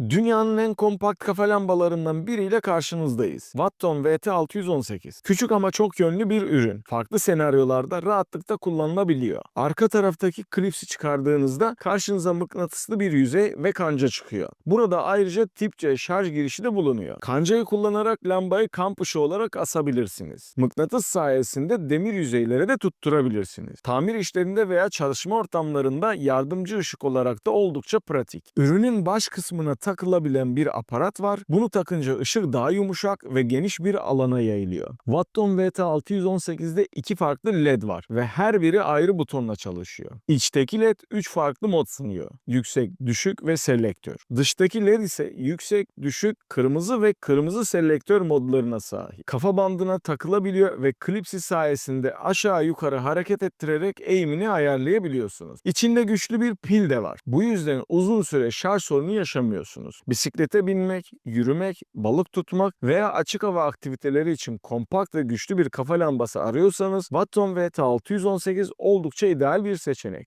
Dünyanın en kompakt kafa lambalarından biriyle karşınızdayız. Watton VT618. Küçük ama çok yönlü bir ürün. Farklı senaryolarda rahatlıkla kullanılabiliyor. Arka taraftaki klipsi çıkardığınızda karşınıza mıknatıslı bir yüzey ve kanca çıkıyor. Burada ayrıca tip C şarj girişi de bulunuyor. Kancayı kullanarak lambayı kamp ışığı olarak asabilirsiniz. Mıknatıs sayesinde demir yüzeylere de tutturabilirsiniz. Tamir işlerinde veya çalışma ortamlarında yardımcı ışık olarak da oldukça pratik. Ürünün baş kısmına takılabilen bir aparat var. Bunu takınca ışık daha yumuşak ve geniş bir alana yayılıyor. Watton VT618'de iki farklı LED var ve her biri ayrı butonla çalışıyor. İçteki LED 3 farklı mod sunuyor. Yüksek, düşük ve selektör. Dıştaki LED ise yüksek, düşük, kırmızı ve kırmızı selektör modlarına sahip. Kafa bandına takılabiliyor ve klipsi sayesinde aşağı yukarı hareket ettirerek eğimini ayarlayabiliyorsunuz. İçinde güçlü bir pil de var. Bu yüzden uzun süre şarj sorunu yaşamıyorsunuz. Bisiklete binmek, yürümek, balık tutmak veya açık hava aktiviteleri için kompakt ve güçlü bir kafa lambası arıyorsanız Watton VT618 oldukça ideal bir seçenek.